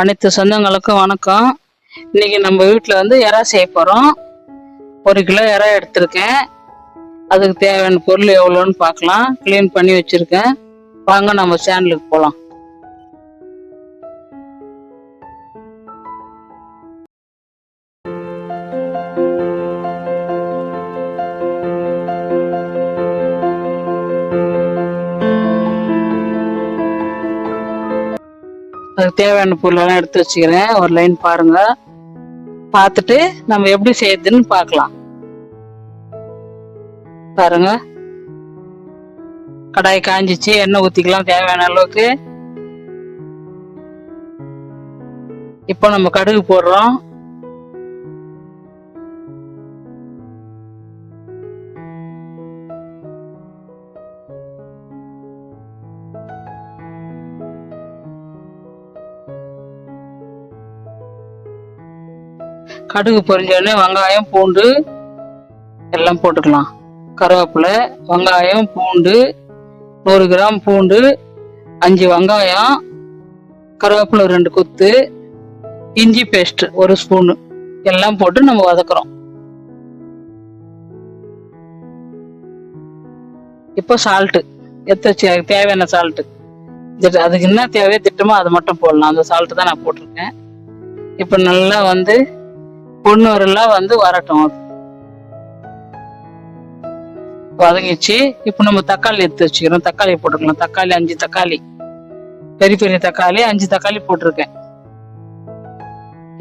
அனைத்து சொந்தங்களுக்கும் வணக்கம். இன்னைக்கு நம்ம வீட்டில் வந்து இறா செய்ய போகிறோம் ஒரு கிலோ இறா எடுத்திருக்கேன். அதுக்கு தேவையான பொருள் எவ்வளோன்னு பார்க்கலாம். க்ளீன் பண்ணி வச்சுருக்கேன். வாங்க நம்ம சேனலுக்கு போகலாம் அதுக்கு தேவையான பொருளெல்லாம் எடுத்து வச்சுக்கிறேன். ஒரு லைன் பாருங்க. பார்த்துட்டு நம்ம எப்படி செய்யறதுன்னு பார்க்கலாம். பாருங்க. கடாய் காஞ்சிச்சு. எண்ணெய் ஊற்றிக்கலாம் தேவையான அளவுக்கு. இப்போ நம்ம கடுகு போடுறோம். கடுகு பொரிஞ்ச உடனே வெங்காயம் பூண்டு எல்லாம் போட்டுக்கலாம். கருவேப்பிலை வெங்காயம் பூண்டு நூறு கிராம் பூண்டு அஞ்சு வெங்காயம் கருவேப்பிலை ரெண்டு கொத்து இஞ்சி பேஸ்ட் ஒரு ஸ்பூனு எல்லாம் போட்டு நம்ம வதக்குறோம். இப்போ சால்ட்டு எடுத்து வச்சு தேவையான சால்ட்டு அதுக்கு என்ன தேவையோ திட்டமோ அதை மட்டும் போடலாம். அந்த சால்ட்டு தான் நான் போட்டிருக்கேன். இப்போ நல்லா வந்து பொண்ணு வந்து வரட்டும். வதங்கிச்சு. இப்போ நம்ம தக்காளி எடுத்து வச்சுக்கிறோம். தக்காளி போட்டுக்கலாம். தக்காளி அஞ்சு தக்காளி. பெரிய பெரிய தக்காளி அஞ்சு தக்காளி போட்டிருக்கேன்.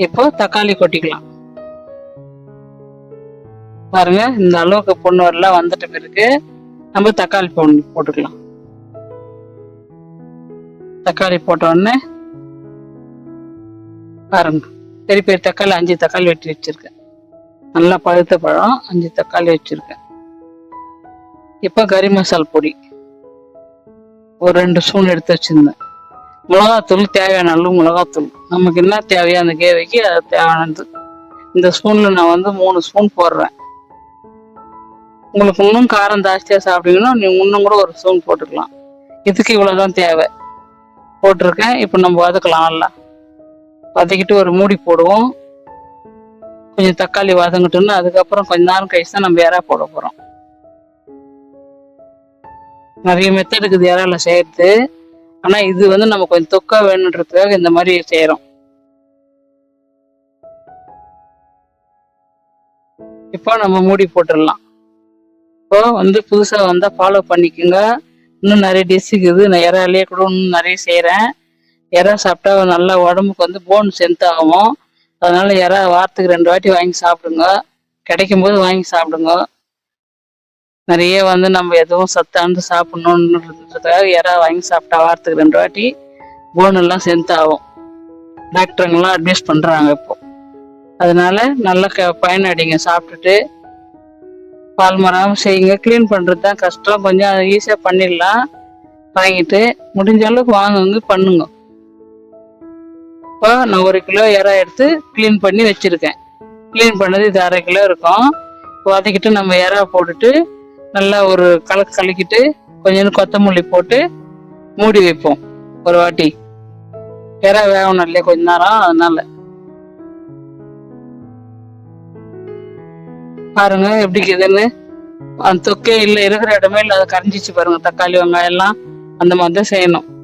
இப்போ தக்காளி கொட்டிக்கலாம். பாருங்க இந்த அளவுக்கு பொண்ணு வரலாம் வந்துட்ட பிறகு நம்ம தக்காளி பொண்ணு போட்டுக்கலாம். தக்காளி போட்ட உடனே பாருங்க. பெரிய பெரிய தக்காளி அஞ்சு தக்காளி வெட்டி வச்சிருக்கேன். நல்லா பழுத்த பழம் அஞ்சு தக்காளி வச்சிருக்கேன். இப்போ கறி மசால் பொடி. ஒரு ரெண்டு ஸ்பூன் எடுத்து வச்சிருந்தேன். மிளகாத்தூள் தேவையான அளவு மிளகாத்தூள். நமக்கு என்ன தேவையோ அந்த கேவைக்கு அது தேவையானது. இந்த ஸ்பூனில் நான் வந்து மூணு ஸ்பூன் போடுறேன். உங்களுக்கு இன்னும் காரம் ஜாஸ்தியாக சாப்பிட்டீங்கன்னா நீங்கள் இன்னும் கூட ஒரு ஸ்பூன் போட்டுக்கலாம். இதுக்கு இவ்வளோதான் தேவை. போட்டிருக்கேன். இப்போ நம்ம வதக்கலாம் நல்லா. வதக்கிட்டு ஒரு மூடி போடுவோம். கொஞ்சம் தக்காளி வதங்கிட்டோம்னா அதுக்கப்புறம் கொஞ்ச நேரம் கழிச்சு தான் நம்ம இறா போட போகிறோம் நிறைய மெத்தட் இருக்குது இறால செய்யறது. ஆனால் இது வந்து நம்ம கொஞ்சம் தொக்கா வேணுன்றதுக்காக இந்த மாதிரி செய்கிறோம் இப்போ நம்ம மூடி போட்டுடலாம். இப்போ வந்து புதுசாக வந்தால் ஃபாலோ பண்ணிக்கோங்க. இன்னும் நிறைய டிஷ் இருக்குது. நான் இறாலே கூட இன்னும் நிறைய செய்கிறேன் இறா சாப்பிட்டா நல்லா உடம்புக்கு வந்து போன் ஸ்ட்ரென்த் ஆகும். அதனால இறா வாரத்துக்கு ரெண்டு வாட்டி வாங்கி சாப்பிடுங்க. கிடைக்கும் போது வாங்கி சாப்பிடுங்க. நிறைய வந்து நம்ம எதுவும் சத்தாந்து சாப்பிடணுன்றதுக்காக இறா வாங்கி சாப்பிட்டா வாரத்துக்கு ரெண்டு வாட்டி போன் எல்லாம் ஸ்ட்ரென்த் ஆகும். டாக்டருங்கெல்லாம் அட்வைஸ் பண்றாங்க இப்போ. அதனால நல்லா க பயனடைங்க சாப்பிட்டுட்டு பால் மரம் செய்யுங்க. க்ளீன் பண்றது தான் கஷ்டம். கொஞ்சம் ஈஸியாக பண்ணிடலாம். வாங்கிட்டு முடிஞ்ச அளவுக்கு வாங்குங்க பண்ணுங்க. இப்போ நான் ஒரு கிலோ இறா எடுத்து க்ளீன் பண்ணி வச்சிருக்கேன். க்ளீன் பண்ணது இது அரை கிலோ இருக்கும். வதக்கிட்டு நம்ம இறா போட்டுட்டு நல்லா ஒரு கலக்கு கலக்கிட்டு கொஞ்சம் கொத்தமல்லி போட்டு மூடி வைப்போம். ஒரு வாட்டி. இறா வேகணும் இல்லையா கொஞ்ச நேரம்? அதனால. பாருங்க எப்படி இருக்குதுன்னு. அந்த தொக்கே இல்லை இருக்கிற இடமே இல்லை அதை கரைஞ்சிச்சு பாருங்க தக்காளி வெங்காயம் எல்லாம். அந்த மாதிரி தான் செய்யணும்.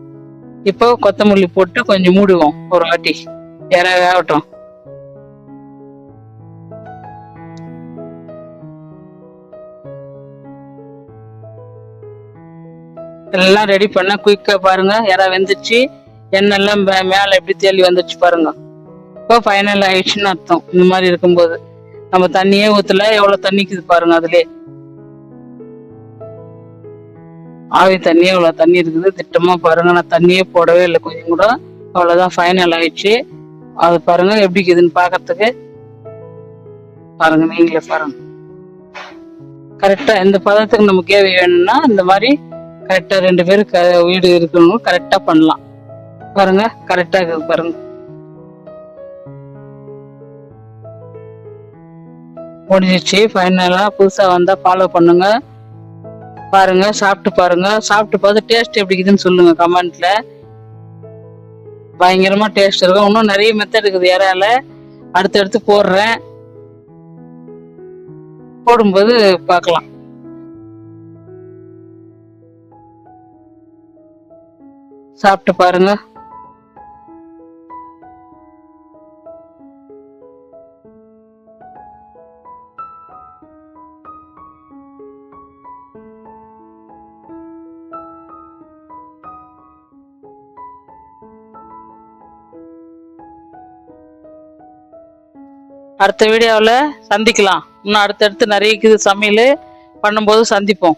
இப்போ கொத்தமல்லி போட்டு கொஞ்சம் மூடுவோம் ஒரு வாட்டி. இற வேகட்டும். எல்லாம் ரெடி பண்ண குயிக்கா பாருங்க. இறா வெந்துச்சு. எண்ணெய் எல்லாம் மேல எப்படி தேலி வந்துச்சு பாருங்க. இப்போ ஃபைனல் ஆயிடுச்சுன்னு அர்த்தம். இந்த மாதிரி இருக்கும்போது. நம்ம தண்ணியே ஊத்துல. எவ்வளவு தண்ணிக்குது பாருங்க அதுலயே. ஆவி தண்ணியே அவ்வளோ தண்ணி இருக்குது திட்டமா பாருங்க. நான் தண்ணியே போடவே இல்லை கொஞ்சம் கூட. அவ்வளோதான் ஃபைனல் ஆயிடுச்சு. அது பாருங்க எப்படி இருக்குதுன்னு பாக்கிறதுக்கு பாருங்க நீங்களே பாருங்க. கரெக்டா இந்த பதத்துக்கு நம்ம கேவி வேணும்னா இந்த மாதிரி கரெக்டா ரெண்டு பேரும் க- வீடு இருக்கணும் கரெக்டா பண்ணலாம். பாருங்க கரெக்டா இருக்குது பாருங்க. முடிஞ்சிச்சு ஃபைனலாக புதுசாக வந்தால் ஃபாலோ பண்ணுங்கள் பாருங்க சாப்பிட்டு பாருங்க. சாப்பிட்டு பார்த்து டேஸ்ட் எப்படி இருக்குதுன்னு சொல்லுங்க கமெண்ட்ல பயங்கரமா டேஸ்ட் இருக்கும். இன்னும் நிறைய மெத்தட் இருக்குது இறால அடுத்தடுத்து போடுறேன். போடும்போது பார்க்கலாம். சாப்பிட்டு பாருங்க. அடுத்த வீடியோவில் சந்திக்கலாம். இன்னும் அடுத்தடுத்து நிறைய இருக்குது சமையல். பண்ணும்போது சந்திப்போம்.